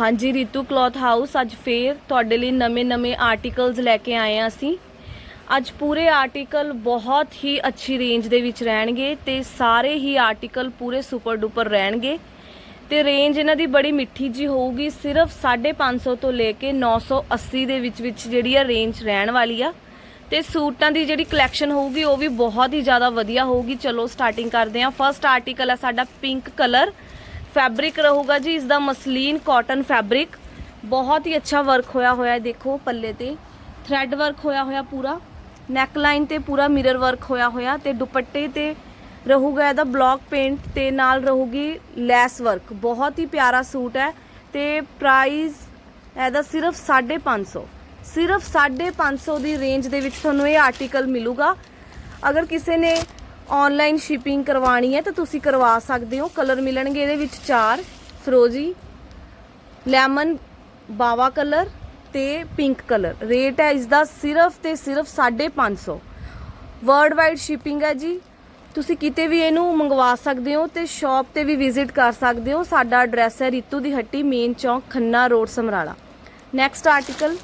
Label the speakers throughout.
Speaker 1: ਹਾਂਜੀ, Ritu cloth house ਅੱਜ ਫੇਰ ਤੁਹਾਡੇ ਲਈ ਨਵੇਂ-ਨਵੇਂ ਆਰਟੀਕਲਸ ਲੈ ਕੇ ਆਏ ਹਾਂ ਅਸੀਂ। ਅੱਜ ਪੂਰੇ ਆਰਟੀਕਲ ਬਹੁਤ ਹੀ ਅੱਛੀ ਰੇਂਜ ਦੇ ਵਿੱਚ ਰਹਿਣਗੇ ਤੇ ਸਾਰੇ ਹੀ ਆਰਟੀਕਲ ਪੂਰੇ ਸੁਪਰ ਡੂਪਰ ਰਹਿਣਗੇ। ਤੇ ਰੇਂਜ ਇਹਨਾਂ ਦੀ ਬੜੀ ਮਿੱਠੀ ਜੀ ਹੋਊਗੀ, ਸਿਰਫ 550 ਤੋਂ ਲੈ ਕੇ 980 ਦੇ ਵਿੱਚ ਵਿੱਚ ਜਿਹੜੀ ਆ ਰੇਂਜ ਰਹਿਣ ਵਾਲੀ ਆ। ਤੇ ਸੂਟਾਂ ਦੀ ਜਿਹੜੀ ਕਲੈਕਸ਼ਨ ਹੋਊਗੀ, ਉਹ ਵੀ ਬਹੁਤ ਹੀ ਜ਼ਿਆਦਾ ਵਧੀਆ ਹੋਊਗੀ। ਚਲੋ ਸਟਾਰਟਿੰਗ ਕਰਦੇ ਹਾਂ। ਫਰਸਟ ਆਰਟੀਕਲ ਆ ਸਾਡਾ ਪਿੰਕ ਕਲਰ ਫੈਬਰਿਕ ਰਹੂਗਾ ਜੀ ਇਸ ਦਾ ਮਸਲੀਨ ਕਾਟਨ ਫੈਬਰਿਕ ਬਹੁਤ ਹੀ ਅੱਛਾ ਵਰਕ ਹੋਇਆ ਹੋਇਆ ਦੇਖੋ ਪੱਲੇ ਤੇ। ਥ੍ਰੈਡ ਵਰਕ ਹੋਇਆ ਹੋਇਆ ਪੂਰਾ। ਨੈਕ ਲਾਈਨ ਤੇ ਪੂਰਾ ਮਿਰਰ ਵਰਕ ਹੋਇਆ ਹੋਇਆ ਤੇ ਦੁਪੱਟੇ ਤੇ ਰਹੂਗਾ ਇਹਦਾ ਬਲੌਕ ਪੇਂਟ ਤੇ ਨਾਲ ਰਹੂਗੀ ਲੈਸ ਵਰਕ ਬਹੁਤ ਹੀ ਪਿਆਰਾ ਸੂਟ ਹੈ ਤੇ ਪ੍ਰਾਈਸ ਇਹਦਾ ਸਿਰਫ 550 ਸਿਰਫ 550 ਦੀ ਰੇਂਜ ਦੇ ਵਿੱਚ ਤੁਹਾਨੂੰ ਇਹ ਆਰਟੀਕਲ ਮਿਲੂਗਾ। ਅਗਰ ਕਿਸੇ ਨੇ ਆਨਲਾਈਨ ਸ਼ਿਪਿੰਗ ਕਰਵਾਣੀ ਹੈ ਤਾਂ ਤੁਸੀਂ ਕਰਵਾ ਸਕਦੇ ਹੋ। ਕਲਰ ਮਿਲਣਗੇ ਇਹਦੇ ਵਿੱਚ ਚਾਰ। ਫਰੋਜੀ ਲੈਮਨ ਬਾਵਾ ਕਲਰ ਤੇ ਪਿੰਕ ਕਲਰ। ਰੇਟ ਹੈ ਇਸ ਦਾ ਸਿਰਫ ਤੇ ਸਿਰਫ 550 ਵਰਲਡ ਵਾਈਡ ਸ਼ਿਪਿੰਗ ਹੈ ਜੀ। ਤੁਸੀਂ ਕਿਤੇ ਵੀ ਇਹਨੂੰ ਮੰਗਵਾ ਸਕਦੇ ਹੋ ਤੇ ਸ਼ਾਪ ਤੇ ਵੀ ਵਿਜ਼ਿਟ ਕਰ ਸਕਦੇ ਹੋ। ਸਾਡਾ ਐਡਰੈਸ ਹੈ ਰੀਤੂ ਦੀ ਹੱਟੀ ਮੇਨ ਚੌਂਕ Khanna road Samrala. Next article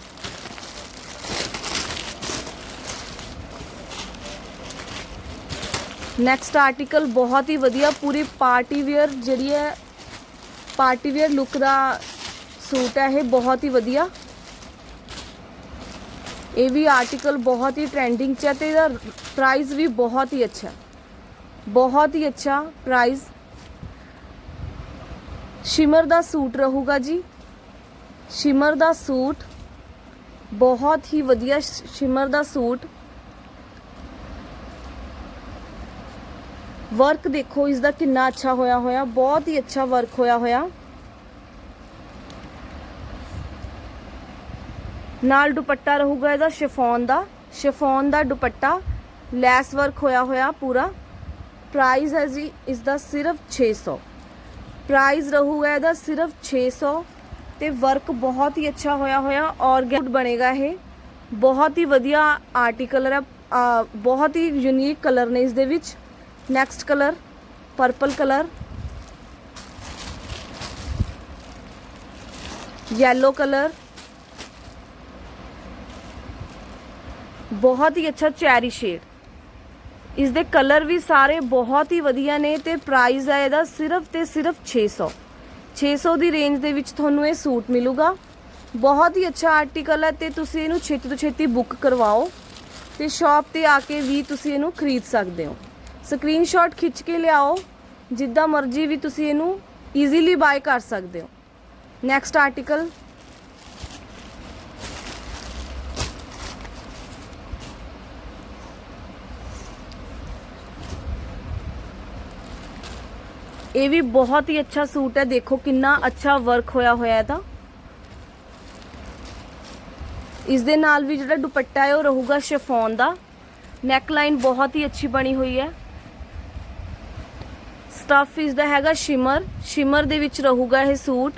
Speaker 1: next article ਬਹੁਤ ਹੀ ਵਧੀਆ ਪੂਰੀ ਪਾਰਟੀ ਵੇਅਰ ਜਿਹੜੀ ਹੈ ਪਾਰਟੀ ਵੇਅਰ ਲੁੱਕ ਦਾ ਸੂਟ ਹੈ ਇਹ ਬਹੁਤ ਹੀ ਵਧੀਆ ਇਹ ਵੀ ਆਰਟੀਕਲ ਬਹੁਤ ਹੀ ਟ੍ਰੈਂਡਿੰਗ 'ਚ ਹੈ ਤੇ ਇਹਦਾ ਪ੍ਰਾਈਸ ਵੀ ਬਹੁਤ ਹੀ ਅੱਛਾ ਹੈ। ਬਹੁਤ ਹੀ ਅੱਛਾ ਪ੍ਰਾਈਸ ਸ਼ਿਮਰ ਦਾ ਸੂਟ ਰਹੂਗਾ ਜੀ ਸ਼ਿਮਰ ਦਾ ਸੂਟ ਬਹੁਤ ਹੀ ਵਧੀਆ ਸ਼- ਸ਼ਿਮਰ ਦਾ ਸੂਟ ਵਰਕ ਦੇਖੋ ਇਸ ਦਾ ਕਿੰਨਾ ਅੱਛਾ ਹੋਇਆ ਹੋਇਆ, ਬਹੁਤ ਹੀ ਅੱਛਾ ਵਰਕ ਹੋਇਆ ਹੋਇਆ। ਨਾਲ ਦੁਪੱਟਾ ਰਹੂਗਾ ਇਹਦਾ ਸ਼ਿਫੋਨ ਦਾ। ਸ਼ਿਫੋਨ ਦਾ ਦੁਪੱਟਾ ਲੈਸ ਵਰਕ ਹੋਇਆ ਹੋਇਆ ਪੂਰਾ। ਪ੍ਰਾਈਸ ਹੈ ਜੀ ਇਸ ਦਾ ਸਿਰਫ 600 ਪ੍ਰਾਈਸ ਰਹੂਗਾ ਇਹਦਾ ਸਿਰਫ 600 ਤੇ ਵਰਕ ਬਹੁਤ ਹੀ ਅੱਛਾ ਹੋਇਆ ਹੋਇਆ ਔਰਗੈਨਿਕ ਬਣੇਗਾ ਇਹ। ਬਹੁਤ ਹੀ ਵਧੀਆ ਆਰਟੀਕਲ ਹੈ ਬਹੁਤ ਹੀ ਯੂਨੀਕ ਕਲਰ ਨੇ ਇਸ ਦੇ ਵਿੱਚ। Next colour purple colour yellow colour ਬਹੁਤ ਹੀ ਅੱਛਾ ਚੈਰੀ ਸ਼ੇਡ ਇਸ ਦੇ ਕਲਰ ਵੀ ਸਾਰੇ ਬਹੁਤ ਹੀ ਵਧੀਆ ਨੇ ਤੇ ਪ੍ਰਾਈਸ ਹੈ ਇਹਦਾ ਸਿਰਫ ਤੇ ਸਿਰਫ 600 600 ਦੀ ਰੇਂਜ ਦੇ ਵਿੱਚ ਤੁਹਾਨੂੰ ਇਹ ਸੂਟ ਮਿਲੂਗਾ ਬਹੁਤ ਹੀ ਅੱਛਾ ਆਰਟੀਕਲ ਹੈ ਤੇ ਤੁਸੀਂ ਇਹਨੂੰ ਛੇਤੀ ਤੋਂ ਛੇਤੀ ਬੁੱਕ ਕਰਵਾਓ ਤੇ ਸ਼ਾਪ ਤੇ ਆ ਕੇ ਵੀ ਤੁਸੀਂ ਇਹਨੂੰ ਖਰੀਦ ਸਕਦੇ ਹੋ ਸਕਰੀਨਸ਼ਾਟ ਖਿੱਚ ਕੇ ਲਿਆਓ, ਜਿੱਦਾਂ ਮਰਜ਼ੀ ਵੀ ਤੁਸੀਂ ਇਹਨੂੰ ਈਜ਼ੀਲੀ ਬਾਏ ਕਰ ਸਕਦੇ ਹੋ। ਨੈਕਸਟ ਆਰਟੀਕਲ ਇਹ ਵੀ ਬਹੁਤ ਹੀ ਅੱਛਾ ਸੂਟ ਹੈ, ਦੇਖੋ ਕਿੰਨਾ ਅੱਛਾ ਵਰਕ ਹੋਇਆ ਹੋਇਆ ਇਹਦਾ। ਇਸ ਦੇ ਨਾਲ ਵੀ ਜਿਹੜਾ ਦੁਪੱਟਾ ਹੈ, ਉਹ ਰਹੂਗਾ ਸ਼ਿਫੋਨ ਦਾ। ਨੈਕ ਲਾਈਨ ਬਹੁਤ ਹੀ ਅੱਛੀ ਬਣੀ ਹੋਈ ਹੈ। ਸਟਫ ਇਸ ਦਾ ਹੈਗਾ ਸ਼ਿਮਰ। ਸ਼ਿਮਰ ਦੇ ਵਿੱਚ ਰਹੂਗਾ ਇਹ ਸੂਟ।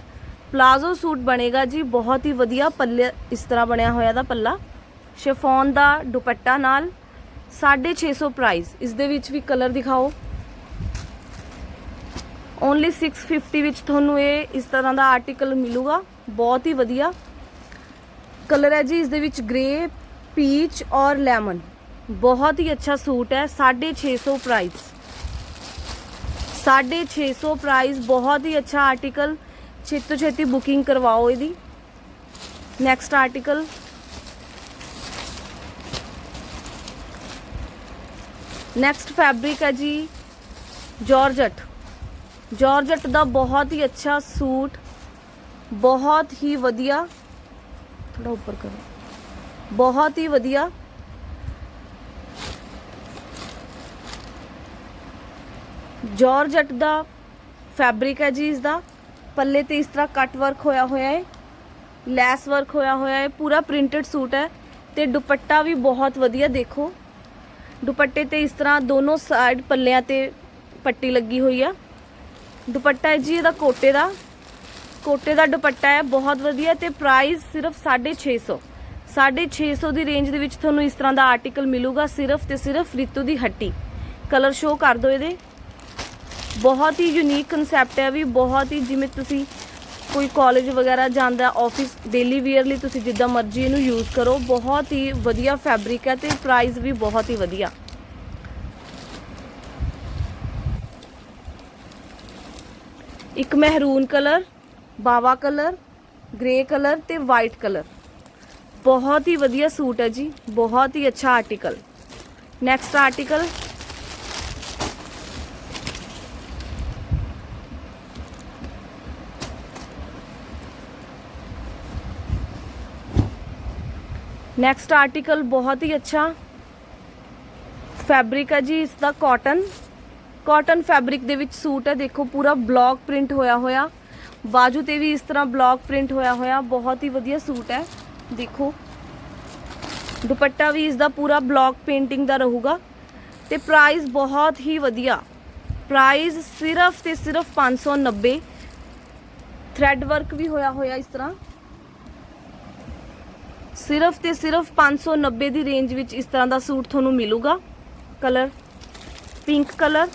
Speaker 1: ਪਲਾਜ਼ੋ ਸੂਟ ਬਣੇਗਾ ਜੀ, ਬਹੁਤ ਹੀ ਵਧੀਆ ਪੱਲੇ ਇਸ ਤਰ੍ਹਾਂ ਬਣਿਆ ਹੋਇਆ ਦਾ ਪੱਲਾ। ਸ਼ਿਫੋਨ ਦਾ ਦੁਪੱਟਾ ਨਾਲ। 650 ਪ੍ਰਾਈਸ ਇਸ ਦੇ ਵਿੱਚ ਵੀ ਕਲਰ ਦਿਖਾਓ। ਓਨਲੀ 650 ਵਿੱਚ ਤੁਹਾਨੂੰ ਇਹ ਇਸ ਤਰ੍ਹਾਂ ਦਾ ਆਰਟੀਕਲ ਮਿਲੂਗਾ। ਬਹੁਤ ਹੀ ਵਧੀਆ। ਕਲਰ ਹੈ ਜੀ, ਇਸ ਦੇ ਵਿੱਚ ਗ੍ਰੇ ਪੀਚ ਔਰ ਲੈਮਨ ਬਹੁਤ ਹੀ ਅੱਛਾ ਸੂਟ ਹੈ। 650 ਪ੍ਰਾਈਸ 650 ਪ੍ਰਾਈਸ ਬਹੁਤ ਹੀ ਅੱਛਾ ਆਰਟੀਕਲ ਛੇਤੀ ਤੋਂ ਛੇਤੀ ਬੁਕਿੰਗ ਕਰਵਾਓ ਇਹਦੀ। ਨੈਕਸਟ ਆਰਟੀਕਲ ਨੈਕਸਟ ਫੈਬਰਿਕ ਹੈ ਜੀ ਜਾਰਜਟ ਜਾਰਜਟ ਦਾ ਬਹੁਤ ਹੀ ਅੱਛਾ ਸੂਟ, ਬਹੁਤ ਹੀ ਵਧੀਆ। ਥੋੜਾ ਉੱਪਰ ਕਰੋ। ਬਹੁਤ ਹੀ ਵਧੀਆ। ਜਾਰਜਟ ਦਾ ਫੈਬਰਿਕ ਹੈ ਜੀ ਇਸ ਦਾ। ਪੱਲੇ ਤੇ ਇਸ ਤਰ੍ਹਾਂ ਕੱਟ ਵਰਕ ਹੋਇਆ ਹੋਇਆ ਹੈ। ਲੈਸ ਵਰਕ ਹੋਇਆ ਹੋਇਆ ਹੈ। ਪੂਰਾ ਪ੍ਰਿੰਟਡ ਸੂਟ ਹੈ। ਤੇ ਦੁਪੱਟਾ ਵੀ ਬਹੁਤ ਵਧੀਆ ਦੇਖੋ। ਦੁਪੱਟੇ ਤੇ ਇਸ ਤਰ੍ਹਾਂ ਦੋਨੋਂ ਸਾਈਡ ਪੱਲਿਆਂ ਤੇ ਪੱਟੀ ਲੱਗੀ ਹੋਈ ਆ। ਦੁਪੱਟਾ ਹੈ ਜੀ ਇਹਦਾ ਕੋਟੇ ਦਾ। ਕੋਟੇ ਦਾ ਦੁਪੱਟਾ ਹੈ। ਬਹੁਤ ਵਧੀਆ ਤੇ ਪ੍ਰਾਈਸ ਸਿਰਫ 650 650 ਦੀ ਰੇਂਜ ਦੇ ਵਿੱਚ ਤੁਹਾਨੂੰ ਇਸ ਤਰ੍ਹਾਂ ਦਾ ਆਰਟੀਕਲ ਮਿਲੂਗਾ। ਸਿਰਫ ਤੇ ਸਿਰਫ ਰਿਤੂ ਦੀ ਹੱਟੀ। ਕਲਰ ਸ਼ੋ ਕਰ ਦਿਓ ਇਹਦੇ। ਬਹੁਤ ਹੀ ਯੂਨੀਕ ਕਨਸੈਪਟ ਹੈ ਵੀ ਬਹੁਤ ਹੀ ਜਿਵੇਂ ਤੁਸੀਂ ਕੋਈ ਕਾਲਜ ਵਗੈਰਾ ਜਾਂਦਾ ਆਫਿਸ ਡੇਲੀ ਵੇਅਰ ਲਈ ਤੁਸੀਂ ਜਿੱਦਾਂ ਮਰਜ਼ੀ ਇਹਨੂੰ ਯੂਜ਼ ਕਰੋ, ਬਹੁਤ ਹੀ ਵਧੀਆ ਫੈਬਰਿਕ ਹੈ ਤੇ ਪ੍ਰਾਈਸ ਵੀ ਬਹੁਤ ਹੀ ਵਧੀਆ। ਇੱਕ ਮਹਿਰੂਨ ਕਲਰ ਬਾਵਾ ਕਲਰ ਗ੍ਰੇ ਕਲਰ ਤੇ ਵਾਈਟ ਕਲਰ ਬਹੁਤ ਹੀ ਵਧੀਆ ਸੂਟ ਹੈ ਜੀ, ਬਹੁਤ ਹੀ ਅੱਛਾ article next article next article ਬਹੁਤ ਹੀ ਅੱਛਾ। ਫੈਬਰਿਕ ਹੈ ਜੀ ਇਸ ਦਾ ਕਾਟਨ ਕਾਟਨ ਫੈਬਰਿਕ ਦੇ ਵਿੱਚ ਸੂਟ ਹੈ, ਦੇਖੋ ਪੂਰਾ ਬਲੌਕ ਪ੍ਰਿੰਟ ਹੋਇਆ ਹੋਇਆ। ਬਾਜੂ ਤੇ ਵੀ ਇਸ ਤਰ੍ਹਾਂ ਬਲੌਕ ਪ੍ਰਿੰਟ ਹੋਇਆ ਹੋਇਆ, ਬਹੁਤ ਹੀ ਵਧੀਆ ਸੂਟ ਹੈ, ਦੇਖੋ। ਦੁਪੱਟਾ ਵੀ ਇਸ ਦਾ ਪੂਰਾ ਬਲੌਕ ਪੇਂਟਿੰਗ ਦਾ ਰਹੂਗਾ। ਤੇ ਪ੍ਰਾਈਸ ਬਹੁਤ ਹੀ ਵਧੀਆ। ਪ੍ਰਾਈਸ ਸਿਰਫ ਤੇ ਸਿਰਫ 590 ਥ੍ਰੈਡ ਵਰਕ ਵੀ ਹੋਇਆ ਹੋਇਆ ਇਸ ਤਰ੍ਹਾਂ। ਸਿਰਫ ਤੇ ਸਿਰਫ 590 ਦੀ ਰੇਂਜ ਵਿੱਚ ਇਸ ਤਰ੍ਹਾਂ ਦਾ ਸੂਟ ਤੁਹਾਨੂੰ ਮਿਲੂਗਾ। Colour pink colour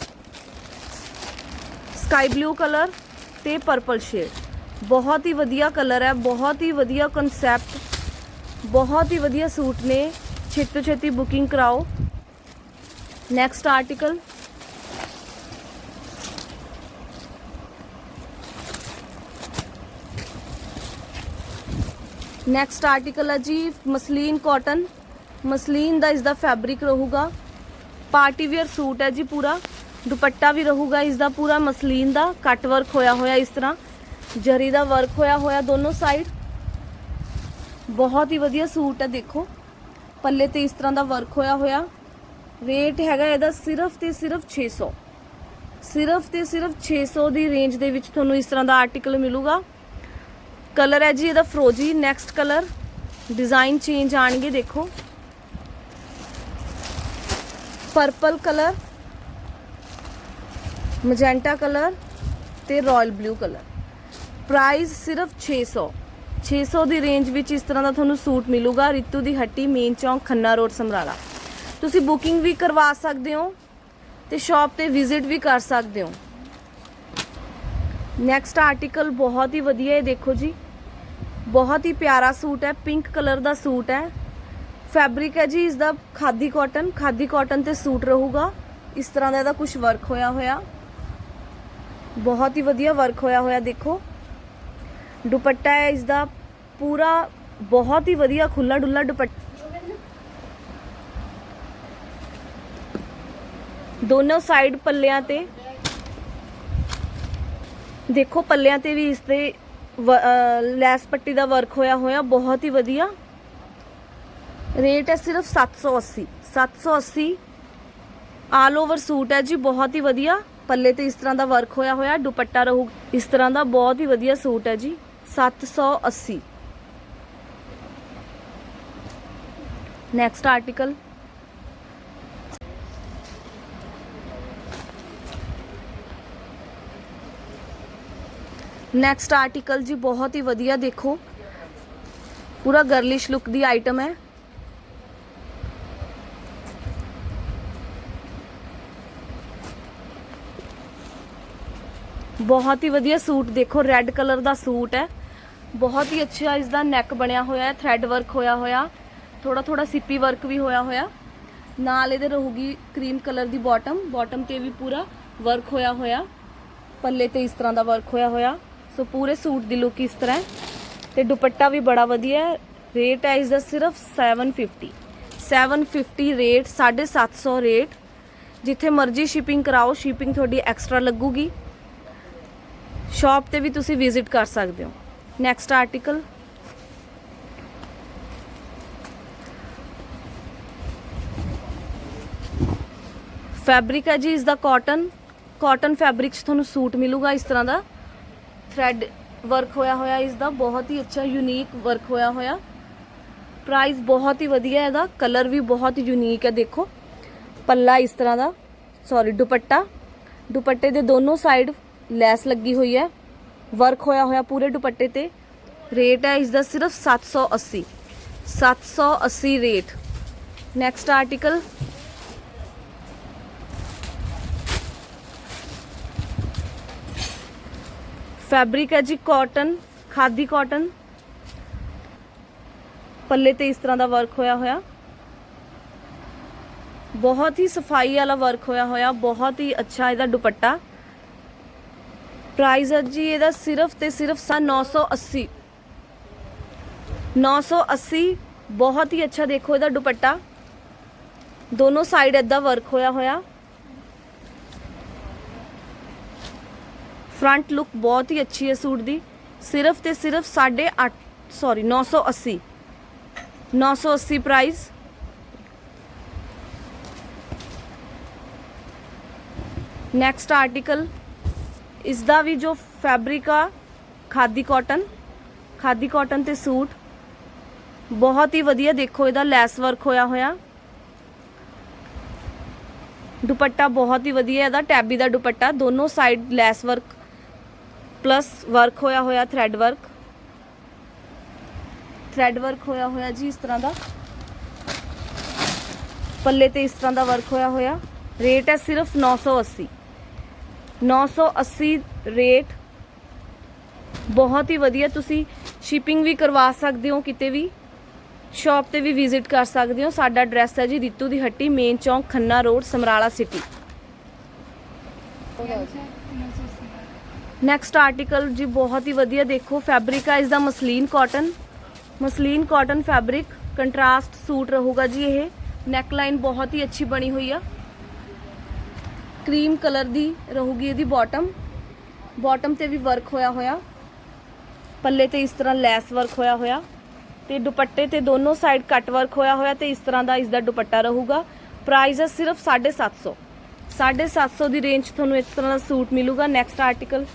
Speaker 1: sky blue colour ਤੇ ਪਰਪਲ ਸ਼ੇਡ ਬਹੁਤ ਹੀ ਵਧੀਆ ਕਲਰ ਹੈ, ਬਹੁਤ ਹੀ ਵਧੀਆ ਕਨਸੈਪਟ ਬਹੁਤ ਹੀ ਵਧੀਆ ਸੂਟ ਨੇ। ਛੇਤੀ ਛੇਤੀ ਬੁਕਿੰਗ ਕਰਾਓ। ਨੈਕਸਟ ਆਰਟੀਕਲ ਨੈਕਸਟ ਆਰਟੀਕਲ ਹੈ ਜੀ, ਮਸਲੀਨ ਕਾਟਨ ਮਸਲੀਨ ਦਾ ਇਸ ਦਾ ਫੈਬਰਿਕ ਰਹੂਗਾ। ਪਾਰਟੀ ਵੇਅਰ ਸੂਟ ਹੈ ਜੀ ਪੂਰਾ। ਦੁਪੱਟਾ ਵੀ ਰਹੂਗਾ ਇਸ ਦਾ ਪੂਰਾ, ਮਸਲੀਨ ਦਾ। ਕੱਟ ਵਰਕ ਹੋਇਆ ਹੋਇਆ ਇਸ ਤਰ੍ਹਾਂ। ਜਰੀ ਦਾ ਵਰਕ ਹੋਇਆ ਹੋਇਆ ਦੋਨੋਂ ਸਾਈਡ ਬਹੁਤ ਹੀ ਵਧੀਆ ਸੂਟ ਹੈ, ਦੇਖੋ। ਪੱਲੇ ਤੇ ਇਸ ਤਰ੍ਹਾਂ ਦਾ ਵਰਕ ਹੋਇਆ ਹੋਇਆ। ਰੇਟ ਹੈਗਾ ਇਹਦਾ ਸਿਰਫ ਤੇ ਸਿਰਫ 600 ਸਿਰਫ ਤੇ ਸਿਰਫ 600 ਦੀ ਰੇਂਜ ਦੇ ਵਿੱਚ ਤੁਹਾਨੂੰ ਇਸ ਤਰ੍ਹਾਂ ਦਾ ਆਰਟੀਕਲ ਮਿਲੂਗਾ। ਕਲਰ ਹੈ ਜੀ, ਇਹਦਾ ਫਰੋਜੀ ਨੈਕਸਟ ਕਲਰ। ਡਿਜ਼ਾਈਨ ਚੇਂਜ ਆਣਗੇ, ਦੇਖੋ। ਪਰਪਲ ਕਲਰ ਮਜੈਂਟਾ ਕਲਰ ਤੇ ਰਾਇਲ ਬਲੂ ਕਲਰ। ਪ੍ਰਾਈਸ ਸਿਰਫ 600 600 ਦੀ ਰੇਂਜ ਵਿੱਚ ਇਸ ਤਰ੍ਹਾਂ ਦਾ ਤੁਹਾਨੂੰ ਸੂਟ ਮਿਲੂਗਾ। ਰਿਤੂ ਦੀ ਹੱਟੀ, ਮੇਨ ਚੌਂਕ, ਖੰਨਾ ਰੋਡ, ਸਮਰਾਲਾ। ਤੁਸੀਂ ਬੁਕਿੰਗ ਵੀ ਕਰਵਾ ਸਕਦੇ ਹੋ ਤੇ ਸ਼ਾਪ ਤੇ ਵਿਜ਼ਿਟ ਵੀ ਕਰ ਸਕਦੇ ਹੋ। ਨੈਕਸਟ ਆਰਟੀਕਲ ਬਹੁਤ ਹੀ ਵਧੀਆ ਹੈ, ਦੇਖੋ ਜੀ। ਬਹੁਤ ਹੀ ਪਿਆਰਾ ਸੂਟ ਹੈ ਪਿੰਕ ਕਲਰ ਦਾ ਸੂਟ ਹੈ। ਫੈਬਰਿਕ ਹੈ ਜੀ, ਇਸ ਦਾ ਖਾਦੀ ਕਾਟਨ ਖਾਦੀ ਕਾਟਨ ਤੇ ਸੂਟ ਰਹੂਗਾ। ਇਸ ਤਰ੍ਹਾਂ ਦਾ ਇਹਦਾ ਕੁਝ ਵਰਕ ਹੋਇਆ ਹੋਇਆ। ਬਹੁਤ ਹੀ ਵਧੀਆ ਵਰਕ ਹੋਇਆ ਹੋਇਆ, ਦੇਖੋ। ਦੁਪੱਟਾ ਹੈ, ਇਸ ਦਾ ਪੂਰਾ ਬਹੁਤ ਹੀ ਵਧੀਆ ਖੁੱਲਾ ਡੁੱਲਾ ਦੁਪੱਟਾ ਦੋਨੋਂ ਸਾਈਡ ਪੱਲਿਆਂ ਤੇ ਦੇਖੋ, ਪੱਲਿਆਂ ਤੇ ਵੀ ਇਸ ਤੇ ਲੈਸ ਪੱਟੀ ਦਾ ਵਰਕ ਹੋਇਆ ਹੋਇਆ, ਬਹੁਤ ਹੀ ਵਧੀਆ। ਰੇਟ ਹੈ ਸਿਰਫ 780 780 ਆਲ ਓਵਰ ਸੂਟ ਹੈ ਜੀ, ਬਹੁਤ ਹੀ ਵਧੀਆ। ਪੱਲੇ ਤੇ ਇਸ ਤਰ੍ਹਾਂ ਦਾ ਵਰਕ ਹੋਇਆ ਹੋਇਆ, ਦੁਪੱਟਾ ਰਹੂ, ਇਸ ਤਰ੍ਹਾਂ ਦਾ ਬਹੁਤ ਹੀ ਵਧੀਆ ਸੂਟ ਹੈ ਜੀ 780 ਨੈਕਸਟ ਆਰਟੀਕਲ ਨੈਕਸਟ ਆਰਟੀਕਲ ਜੀ ਬਹੁਤ ਹੀ ਵਧੀਆ ਦੇਖੋ। ਪੂਰਾ ਗਰਲਿਸ਼ ਲੁੱਕ ਦੀ ਆਈਟਮ ਹੈ। ਬਹੁਤ ਹੀ ਵਧੀਆ ਸੂਟ ਦੇਖੋ ਰੈੱਡ ਕਲਰ ਦਾ ਸੂਟ ਹੈ। ਬਹੁਤ ਹੀ ਅੱਛਾ ਇਸ ਦਾ ਨੈਕ ਬਣਿਆ ਹੋਇਆ ਹੈ ਥ੍ਰੈਡ ਵਰਕ ਹੋਇਆ ਹੋਇਆ। ਥੋੜਾ ਥੋੜਾ ਸਿੱਪੀ ਵਰਕ ਵੀ ਹੋਇਆ ਹੋਇਆ। ਨਾਲ ਇਹਦੇ ਰਹੂਗੀ ਕਰੀਮ ਕਲਰ ਦੀ ਬਾਟਮ ਬਾਟਮ ਤੇ ਵੀ ਪੂਰਾ ਵਰਕ ਹੋਇਆ ਹੋਇਆ। ਪੱਲੇ ਤੇ ਇਸ ਤਰ੍ਹਾਂ ਦਾ ਵਰਕ ਹੋਇਆ ਹੋਇਆ। ਸੋ ਪੂਰੇ ਸੂਟ ਦੀ ਲੁੱਕ ਇਸ ਤਰ੍ਹਾਂ ਹੈ। ਤੇ ਦੁਪੱਟਾ ਵੀ ਬੜਾ ਵਧੀਆ ਹੈ। ਰੇਟ ਹੈ ਇਸ ਦਾ ਸਿਰਫ 750 750 ਰੇਟ 750 ਰੇਟ ਜਿੱਥੇ ਮਰਜ਼ੀ ਸ਼ਿਪਿੰਗ ਕਰਾਓ ਸ਼ਿਪਿੰਗ ਤੁਹਾਡੀ ਐਕਸਟਰਾ ਲੱਗੂਗੀ। ਸ਼ਾਪ ਤੇ ਵੀ ਤੁਸੀਂ ਵਿਜ਼ਿਟ ਕਰ ਸਕਦੇ ਹੋ। ਨੈਕਸਟ ਆਰਟੀਕਲ ਫੈਬਰਿਕ ਹੈ ਜੀ ਇਸ ਦਾ ਕਾਟਨ ਕਾਟਨ ਫੈਬਰਿਕ 'ਚ ਤੁਹਾਨੂੰ ਸੂਟ ਮਿਲੂਗਾ ਇਸ ਤਰ੍ਹਾਂ ਦਾ। ਥ੍ਰੈਡ ਵਰਕ ਹੋਇਆ ਹੋਇਆ ਇਸ ਦਾ ਬਹੁਤ ਹੀ ਅੱਛਾ ਯੂਨੀਕ ਵਰਕ ਹੋਇਆ ਹੋਇਆ। ਪ੍ਰਾਈਸ ਬਹੁਤ ਹੀ ਵਧੀਆ ਇਹਦਾ ਕਲਰ ਵੀ ਬਹੁਤ ਯੂਨੀਕ ਹੈ, ਦੇਖੋ। ਪੱਲਾ ਇਸ ਤਰ੍ਹਾਂ ਦਾ ਸੌਰੀ ਦੁਪੱਟਾ। ਦੁਪੱਟੇ ਦੇ ਦੋਨੋਂ ਸਾਈਡ ਲੈਸ ਲੱਗੀ ਹੋਈ ਹੈ। ਵਰਕ ਹੋਇਆ ਹੋਇਆ ਪੂਰੇ ਦੁਪੱਟੇ ਤੇ। ਰੇਟ ਹੈ ਇਸ ਦਾ ਸਿਰਫ 780 780 ਰੇਟ ਨੈਕਸਟ ਆਰਟੀਕਲ ਫੈਬਰਿਕ ਹੈ ਜੀ ਕਾਟਨ ਖਾਦੀ ਕਾਟਨ ਪੱਲੇ ਤੇ ਇਸ ਤਰ੍ਹਾਂ ਦਾ ਵਰਕ ਹੋਇਆ ਹੋਇਆ। ਬਹੁਤ ਹੀ ਸਫ਼ਾਈ ਵਾਲਾ ਵਰਕ ਹੋਇਆ ਹੋਇਆ, ਬਹੁਤ ਹੀ ਅੱਛਾ ਇਹਦਾ ਦੁਪੱਟਾ। ਪ੍ਰਾਈਸ ਹੈ ਜੀ, ਇਹਦਾ ਸਿਰਫ ਤੇ ਸਿਰਫ ਸਾ 980 980 ਬਹੁਤ ਹੀ ਅੱਛਾ ਦੇਖੋ ਇਹਦਾ ਦੁਪੱਟਾ। ਦੋਨੋਂ ਸਾਈਡ ਏਦਾਂ ਵਰਕ ਹੋਇਆ ਹੋਇਆ। ਫਰੰਟ ਲੁੱਕ ਬਹੁਤ ਹੀ ਅੱਛੀ ਹੈ ਸੂਟ ਦੀ। ਸਿਰਫ ਤੇ ਸਿਰਫ 8.5 ਸੌਰੀ 980 980 ਪ੍ਰਾਈਸ ਨੈਕਸਟ ਆਰਟੀਕਲ ਇਸ ਦਾ ਵੀ ਜੋ ਫੈਬਰਿਕ ਆ, ਖਾਦੀ ਕਾਟਨ ਖਾਦੀ ਕਾਟਨ ਤੇ ਸੂਟ। ਬਹੁਤ ਹੀ ਵਧੀਆ ਦੇਖੋ, ਇਹਦਾ ਲੈਸ ਵਰਕ ਹੋਇਆ ਹੋਇਆ। ਦੁਪੱਟਾ ਬਹੁਤ ਹੀ ਵਧੀਆ, ਇਹਦਾ ਟੈਬੀ ਦਾ ਦੁਪੱਟਾ, ਦੋਨੋਂ side lace work plus work ਹੋਇਆ ਹੋਇਆ ਥ੍ਰੈਡ ਵਰਕ ਥ੍ਰੈਡ ਵਰਕ ਹੋਇਆ ਹੋਇਆ ਜੀ ਇਸ ਤਰ੍ਹਾਂ ਦਾ। ਪੱਲੇ ਤੇ ਇਸ ਤਰ੍ਹਾਂ ਦਾ ਵਰਕ ਹੋਇਆ ਹੋਇਆ। ਰੇਟ ਹੈ ਸਿਰਫ 980 980 ਰੇਟ ਬਹੁਤ ਹੀ ਵਧੀਆ ਤੁਸੀਂ ਸ਼ਿਪਿੰਗ ਵੀ ਕਰਵਾ ਸਕਦੇ ਹੋ ਕਿਤੇ ਵੀ। ਸ਼ਾਪ ਤੇ ਵੀ ਵਿਜ਼ਿਟ ਕਰ ਸਕਦੇ ਹੋ। ਸਾਡਾ ਐਡਰੈਸ ਹੈ ਜੀ ਰਿਤੂ ਦੀ ਹੱਟੀ ਮੇਨ ਚੌਂਕ Khanna road Samrala city next article ਜੀ ਬਹੁਤ ਹੀ ਵਧੀਆ ਦੇਖੋ ਫੈਬਰਿਕ ਆ ਇਸ ਦਾ muslin cotton muslin cotton fabric contrast suit ਰਹੂਗਾ ਜੀ ਇਹ। ਨੈਕ ਲਾਈਨ ਬਹੁਤ ਹੀ ਅੱਛੀ ਬਣੀ ਹੋਈ ਆ। ਕਰੀਮ ਕਲਰ ਦੀ ਰਹੂਗੀ ਇਹਦੀ ਬਾਟਮ ਬਾਟਮ ਤੇ ਵੀ ਵਰਕ ਹੋਇਆ ਹੋਇਆ। ਪੱਲੇ ਤੇ ਇਸ ਤਰ੍ਹਾਂ ਲੈਸ ਵਰਕ ਹੋਇਆ ਹੋਇਆ। ਤੇ ਦੁਪੱਟੇ ਤੇ ਦੋਨੋਂ ਸਾਈਡ ਕੱਟ ਵਰਕ ਹੋਇਆ ਹੋਇਆ ਤੇ ਇਸ ਤਰ੍ਹਾਂ ਦਾ ਇਸ ਦਾ ਦੁਪੱਟਾ ਰਹੂਗਾ। ਪ੍ਰਾਈਸ ਹੈ ਸਿਰਫ 750 750 ਦੀ ਰੇਂਜ 'ਚ ਤੁਹਾਨੂੰ ਇਸ ਤਰ੍ਹਾਂ ਦਾ ਸੂਟ ਮਿਲੂਗਾ। ਨੈਕਸਟ ਆਰਟੀਕਲ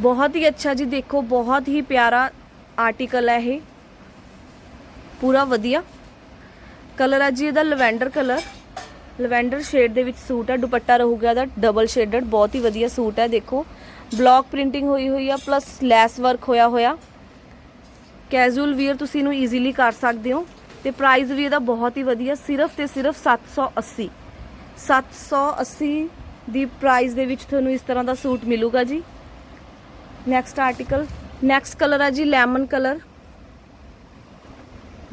Speaker 1: ਬਹੁਤ ਹੀ ਅੱਛਾ ਜੀ, ਦੇਖੋ, ਬਹੁਤ ਹੀ ਪਿਆਰਾ ਆਰਟੀਕਲ ਹੈ ਇਹ। ਪੂਰਾ ਵਧੀਆ। ਕਲਰ ਆ ਜੀ, ਇਹਦਾ ਲਵੈਂਡਰ ਕਲਰ ਲਵੈਂਡਰ ਸ਼ੇਡ ਦੇ ਵਿੱਚ ਸੂਟ ਹੈ ਦੁਪੱਟਾ ਰਹੂਗਾ ਇਹਦਾ ਡਬਲ ਸ਼ੇਡਡ ਬਹੁਤ ਹੀ ਵਧੀਆ ਸੂਟ ਹੈ, ਦੇਖੋ। ਬਲੌਕ ਪ੍ਰਿੰਟਿੰਗ ਹੋਈ ਹੋਈ ਆ ਪਲੱਸ ਲੈਸ ਵਰਕ ਹੋਇਆ ਹੋਇਆ। ਕੈਜੂਅਲ ਵੀਅਰ ਤੁਸੀਂ ਇਹਨੂੰ ਈਜ਼ੀਲੀ ਕਰ ਸਕਦੇ ਹੋ। ਤੇ ਪ੍ਰਾਈਸ ਵੀ ਇਹਦਾ ਬਹੁਤ ਹੀ ਵਧੀਆ, ਸਿਰਫ ਤੇ ਸਿਰਫ 780 780 ਦੀ ਪ੍ਰਾਈਸ ਦੇ ਵਿੱਚ ਤੁਹਾਨੂੰ ਇਸ ਤਰ੍ਹਾਂ ਦਾ ਸੂਟ ਮਿਲੂਗਾ ਜੀ। ਨੈਕਸਟ ਆਰਟੀਕਲ ਨੈਕਸਟ ਕਲਰ ਹੈ ਜੀ ਲੈਮਨ ਕਲਰ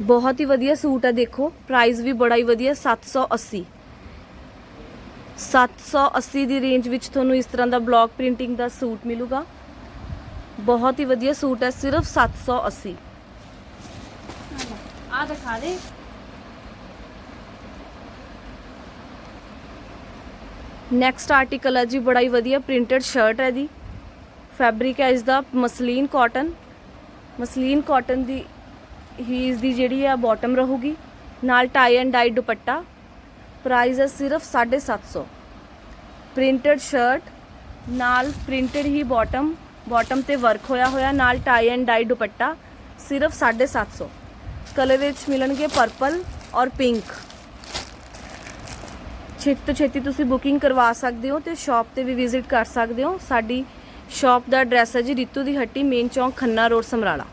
Speaker 1: ਬਹੁਤ ਹੀ ਵਧੀਆ ਸੂਟ ਹੈ ਦੇਖੋ। ਪ੍ਰਾਈਸ ਵੀ ਬੜਾ ਹੀ ਵਧੀਆ 780 780 ਦੀ ਰੇਂਜ ਵਿੱਚ ਤੁਹਾਨੂੰ ਇਸ ਤਰ੍ਹਾਂ ਦਾ ਬਲੌਕ ਪ੍ਰਿੰਟਿੰਗ ਦਾ ਸੂਟ ਮਿਲੂਗਾ। ਬਹੁਤ ਹੀ ਵਧੀਆ ਸੂਟ ਹੈ ਸਿਰਫ 780 ਆ ਦਿਖਾ ਦੇ। ਨੈਕਸਟ ਆਰਟੀਕਲ ਹੈ ਜੀ, ਬੜਾ ਹੀ ਵਧੀਆ ਪ੍ਰਿੰਟਡ ਸ਼ਰਟ ਹੈ ਦੀ ਫੈਬਰਿਕ ਹੈ ਇਸ ਦਾ ਮਸਲੀਨ ਕਾਟਨ ਮਸਲੀਨ ਕਾਟਨ ਦੀ ਹੀ ਇਸ ਦੀ ਜਿਹੜੀ ਆ ਬਾਟਮ ਰਹੂਗੀ। ਨਾਲ tie and dye dupatta. Price ਹੈ ਸਿਰਫ 750 ਪ੍ਰਿੰਟਡ ਸ਼ਰਟ ਨਾਲ ਪ੍ਰਿੰਟਡ ਹੀ ਬਾਟਮ ਬਾਟਮ ਤੇ ਵਰਕ ਹੋਇਆ ਹੋਇਆ, ਨਾਲ ਟਾਈ ਐਂਡ ਡਾਈ ਦੁਪੱਟਾ, ਸਿਰਫ 750 ਕਲਰ ਵਿੱਚ ਮਿਲਣਗੇ ਪਰਪਲ ਔਰ ਪਿੰਕ ਛੇਤੀ ਤੋਂ ਛੇਤੀ ਤੁਸੀਂ ਬੁਕਿੰਗ ਕਰਵਾ ਸਕਦੇ ਹੋ ਤੇ ਸ਼ਾਪ ਤੇ ਵੀ ਵਿਜ਼ਿਟ ਕਰ ਸਕਦੇ ਹੋ। ਸਾਡੀ ਸ਼ਾਪ ਦਾ ਐਡਰੈਸ ਹੈ ਜੀ ਰਿਤੂ ਦੀ ਹੱਟੀ ਮੇਨ ਚੌਂਕ ਖੰਨਾ ਰੋਡ ਸਮਰਾਲਾ।